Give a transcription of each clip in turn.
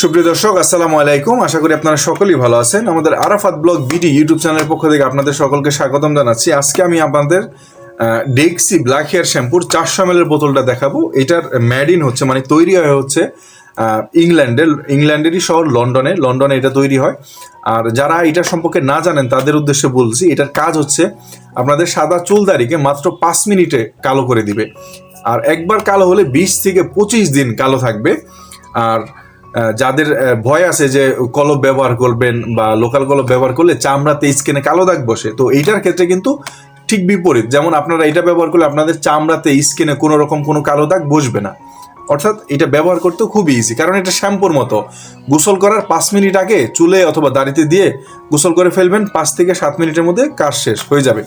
সুপ্রিয় দর্শক, আসসালামু আলাইকুম। আশা করি আপনারা সকলেই ভালো আছেন। আমাদের আরাফাত ব্লগ বিডি ইউটিউব চ্যানেলের পক্ষ থেকে আপনাদের সকলকে স্বাগতম জানাচ্ছি। আজকে আমি আপনাদের ডেক্সি ব্ল্যাক হেয়ার শ্যাম্পুর চারশো এম বোতলটা দেখাবো। এটার ম্যাড ইন হচ্ছে মানে তৈরি হয় হচ্ছে ইংল্যান্ডের ইংল্যান্ডেরই শহর লন্ডনে। লন্ডনে এটা তৈরি হয়। আর যারা এটা সম্পর্কে না জানেন, তাদের উদ্দেশ্যে বলছি, এটার কাজ হচ্ছে, আপনাদের সাদা চুলদারিকে মাত্র পাঁচ মিনিটে কালো করে দিবে। আর একবার কালো হলে বিশ থেকে পঁচিশ দিন কালো থাকবে। আর যাদের ভয় আছে যে কলব ব্যবহার করবেন বা লোকাল কলব ব্যবহার করলে চামড়াতে স্কিনে কালো দাগ বসে, তো এইটার ক্ষেত্রে কিন্তু ঠিক বিপরীত। যেমন আপনারা এটা ব্যবহার করলে আপনাদের চামড়াতে স্কিনে কোনো রকম কোনো কালো দাগ বসবে না। অর্থাৎ এটা ব্যবহার করতেও খুবই ইজি কারণ এটা শ্যাম্পুর মতো। গোসল করার পাঁচ মিনিট আগে চুলে অথবা দাড়িতে দিয়ে গোসল করে ফেলবেন, পাঁচ থেকে সাত মিনিটের মধ্যে কাজ শেষ হয়ে যাবে।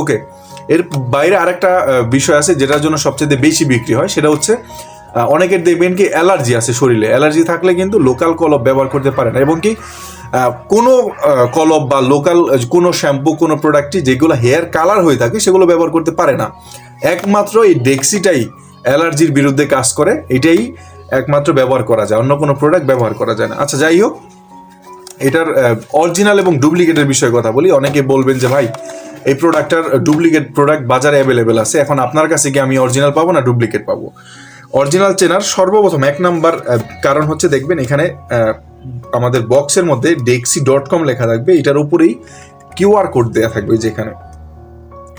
ওকে এর বাইরে আরেকটা বিষয় আছে যেটার জন্য সবচেয়ে বেশি বিক্রি হয়, সেটা হচ্ছে অনেকের দেখবেন কি অ্যালার্জি আছে শরীরে। অ্যালার্জি থাকলে কিন্তু লোকাল কলব ব্যবহার করতে পারে না। এবং কি কোনো কলব বা লোকাল কোনো শ্যাম্পু কোনো প্রোডাক্টই যেগুলো হেয়ার কালার হয়ে থাকে, সেগুলো ব্যবহার করতে পারে না। একমাত্র এই ডেক্সিটাই অ্যালার্জির বিরুদ্ধে কাজ করে। এটাই একমাত্র ব্যবহার করা যায়। অন্য কোনো প্রোডাক্ট ব্যবহার করা যায় না। আচ্ছা যাই হোক, এটার অরিজিনাল এবং ডুপ্লিকেটের বিষয়ে কথা বলি। অনেকে বলবেন যে, ভাই, এই প্রোডাক্টটার ডুপ্লিকেট প্রোডাক্ট বাজারে অ্যাভেলেবেল আছে। এখন আপনার কাছে কি আমি অরিজিনাল পাবো না ডুপ্লিকেট পাবো? অরিজিনাল চেনার সর্বপ্রথম এক নাম্বার কারণ হচ্ছে দেখবেন এখানে আমাদের বক্সের মধ্যে ডেক্সি ডট কম লেখা থাকবে, এটার উপরেই কিউআর কোড দেওয়া থাকবে যেখানে।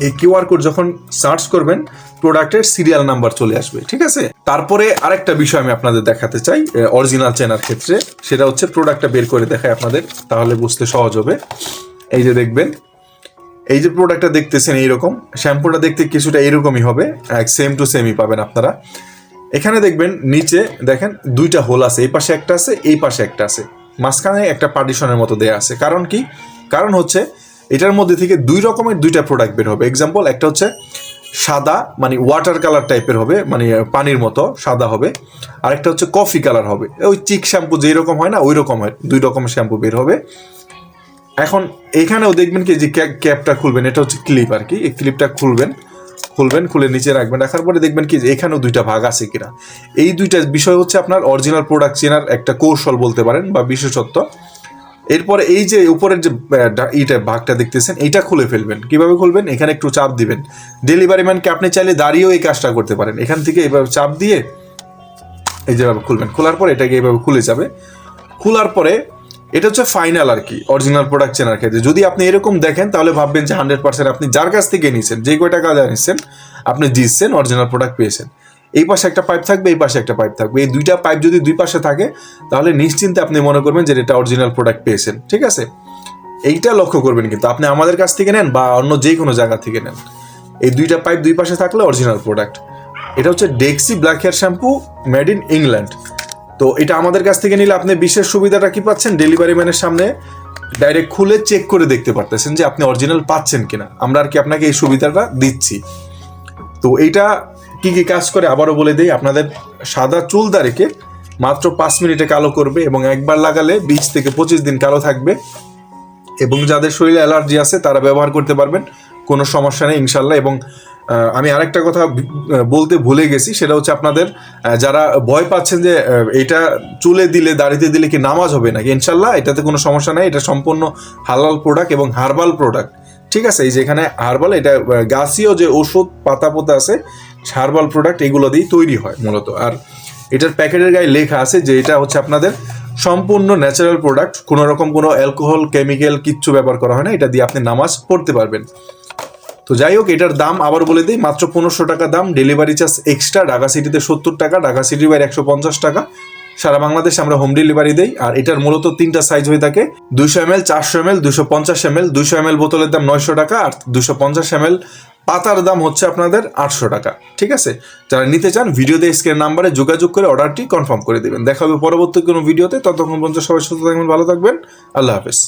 এই কিউআর কোড যখন সার্চ করবেন, প্রোডাক্টের সিরিয়াল নাম্বার চলে আসবে, ঠিক আছে? তারপরে আরেকটা বিষয় আমি আপনাদের দেখাতে চাই অরিজিনাল চেনার ক্ষেত্রে, সেটা হচ্ছে প্রোডাক্টটা বের করে দেখায় আপনাদের, তাহলে বুঝতে সহজ হবে। এই যে দেখবেন, এই যে প্রোডাক্টটা দেখতেছেন এইরকম, শ্যাম্পুটা দেখতে কিছুটা এরকমই হবে সেম টু সেমই পাবেন আপনারা। এখানে দেখবেন নিচে দেখেন দুইটা হোল আছে, এই পাশে একটা আছে, এই পাশে একটা আছে। মাঝখানে একটা পার্টিশনের মতো দেয়া আছে। কারণ কি? কারণ হচ্ছে এটার মধ্যে থেকে দুই রকমের দুইটা প্রোডাক্ট বের হবে। এক্সাম্পল একটা হচ্ছে সাদা মানে ওয়াটার কালার টাইপের হবে মানে পানির মতো সাদা হবে। আরেকটা হচ্ছে কফি কালার হবে। ওই চিক শ্যাম্পু যেই রকম হয় না, ওই রকম হয়। দুই রকমের শ্যাম্পু বের হবে। এখন এখানেও দেখবেন কি, যে ক্যাপটা খুলবেন, এটা হচ্ছে ক্লিপ আর কি। এই ক্লিপটা খুলবেন। খুলবেন, খুলে নিচে রাখবেন, রাখার পরে দেখবেন কি এখানেও দুইটা ভাগ আছে কিনা। এই দুইটা বিষয় হচ্ছে আপনার অরিজিনাল প্রোডাক্ট চেনার একটা কৌশল বলতে পারেন বা বিশেষত্ব। এরপরে এই যে উপরের যে এইটা ভাগটা দেখতেছেন, এইটা খুলে ফেলবেন। কীভাবে খুলবেন? এখানে একটু চাপ দিবেন। ডেলিভারি ম্যানকে আপনি চাইলে দাঁড়িয়েও এই কাজটা করতে পারেন। এখান থেকে এভাবে চাপ দিয়ে এই যেভাবে খুলবেন। খোলার পরে এটাকে এইভাবে খুলে যাবে। খোলার পরে এটা হচ্ছে ফাইনাল আর কি অরিজিনাল প্রোডাক্ট চেনার ক্ষেত্রে। যদি আপনি এরকম দেখেন, তাহলে ভাববেন যে হান্ড্রেড পার্সেন্ট আপনি যার কাছ থেকে নিয়েছেন যে কয় টাকা দিয়ে নিচ্ছেন আপনি জিতছেন অরিজিনাল প্রোডাক্ট পেয়েছেন। এই পাশে একটা পাইপ থাকবে, এই পাশে একটা পাইপ থাকবে। এই দুইটা পাইপ যদি দুই পাশে থাকে, তাহলে নিশ্চিন্তে আপনি মনে করবেন যে এটা অরিজিনাল প্রোডাক্ট পেয়েছেন, ঠিক আছে? এইটা লক্ষ্য করবেন কিন্তু, আপনি আমাদের কাছ থেকে নেন বা অন্য যে কোনো জায়গা থেকে নেন। এই দুইটা পাইপ দুই পাশে থাকলে অরিজিনাল প্রোডাক্ট এটা হচ্ছে Dexe black hair shampoo made in England তো এটা আমাদের কাছ থেকে নিলে আপনি বিশেষ সুবিধাটা কি পাচ্ছেন? ডেলিভারি ম্যানের সামনে ডাইরেক্ট খুলে চেক করে দেখতে পারতেছেন যে আপনি অরিজিনাল পাচ্ছেন কিনা। আমরা আর কি আপনাকে এই সুবিধাটা দিচ্ছি। তো এইটা কি কি কাজ করে আবারও বলে দিই, আপনাদের সাদা চুল দাড়িকে মাত্র পাঁচ মিনিটে কালো করবে এবং একবার লাগালে বিশ থেকে পঁচিশ দিন কালো থাকবে এবং যাদের শরীরে অ্যালার্জি আছে তারা ব্যবহার করতে পারবেন। কোনো সমস্যা নেই, ইনশাল্লাহ। এবং আমি আরেকটা কথা বলতে ভুলে গেছি, সেটা হচ্ছে আপনাদের যারা ভয় পাচ্ছেন যে এটা চুলে দিলে, দাড়িতে দিলে কি নামাজ হবে নাকি, ইনশাল্লাহ, এটাতে কোনো সমস্যা নেই। এটা সম্পূর্ণ হালাল প্রোডাক্ট এবং হার্বাল প্রোডাক্ট ঠিক আছে? এই যেখানে হার্বাল এটা গাছীয় যে ওষুধ পাতা পোতা আছে হার্বাল প্রোডাক্ট এগুলো দিয়েই তৈরি হয় মূলত। আর এটার প্যাকেটের গায়ে লেখা আছে যে, এটা হচ্ছে আপনাদের সম্পূর্ণ ন্যাচারাল প্রোডাক্ট কোনো রকম কোনো অ্যালকোহল কেমিক্যাল কিচ্ছু ব্যবহার করা হয় না, এটা দিয়ে আপনি নামাজ পড়তে পারবেন। তো যাই হোক, এটার দাম আবার বলে দিই, মাত্র পনেরোশো টাকা দাম ডেলিভারি চার্জ এক্সট্রা ঢাকা সিটিতে সত্তর টাকা, ঢাকা সিটির বাইরে একশো পঞ্চাশ টাকা। সারা বাংলাদেশে আমরা হোম ডেলিভারি দেই, আর এটার মূলত তিনটা সাইজ হয়ে থাকে। দুশো এম এল চারশো এম এল দুশো পঞ্চাশ এম এল দুশো এম এল বোতলের দাম নয়শো টাকা, আর দুশো পঞ্চাশ এম এল পাতার দাম হচ্ছে আপনাদের আটশো টাকা। ঠিক আছে? যারা নিতে চান, ভিডিওতে স্ক্রিন নাম্বারে যোগাযোগ করে অর্ডারটি কনফার্ম করে দেবেন। দেখা হবে পরবর্তী কোনো ভিডিওতে ততক্ষণ পর্যন্ত সবাই সুস্থ থাকবেন, ভালো থাকবেন। আল্লাহ হাফেজ।